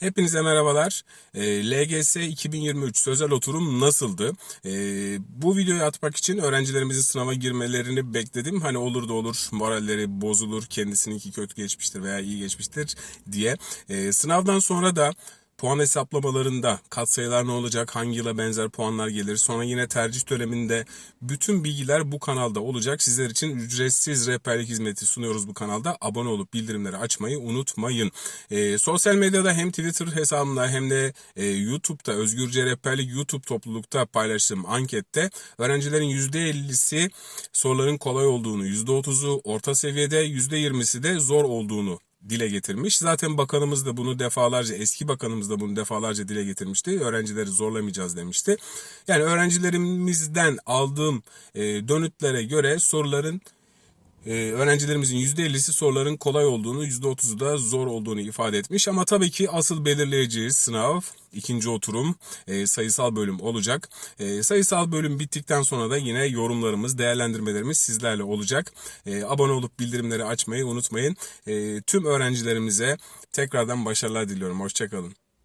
Hepinize merhabalar. Ee, LGS 2023 sözel oturum nasıldı? Ee, bu videoyu atmak için öğrencilerimizin sınava girmelerini bekledim. Hani olur da olur moralleri bozulur, kendisininki kötü geçmiştir veya iyi geçmiştir diye. Ee, sınavdan sonra da Puan hesaplamalarında katsayılar ne olacak, hangi yıla benzer puanlar gelir, sonra yine tercih döneminde bütün bilgiler bu kanalda olacak. Sizler için ücretsiz rehberlik hizmeti sunuyoruz bu kanalda. Abone olup bildirimleri açmayı unutmayın. Ee, sosyal medyada hem Twitter hesabımda hem de e, YouTube'da Özgürce Rehberlik YouTube toplulukta paylaştığım ankette öğrencilerin %50'si soruların kolay olduğunu, %30'u orta seviyede, %20'si de zor olduğunu dile getirmiş. Zaten bakanımız da bunu defalarca, eski bakanımız da bunu defalarca dile getirmişti. Öğrencileri zorlamayacağız demişti. Yani öğrencilerimizden aldığım e, dönütlere göre soruların ee, öğrencilerimizin %50'si soruların kolay olduğunu, %30'u da zor olduğunu ifade etmiş. Ama tabii ki asıl belirleyici sınav, ikinci oturum, e, sayısal bölüm olacak. E, sayısal bölüm bittikten sonra da yine yorumlarımız, değerlendirmelerimiz sizlerle olacak. E, abone olup bildirimleri açmayı unutmayın. Tüm öğrencilerimize tekrardan başarılar diliyorum. Hoşçakalın.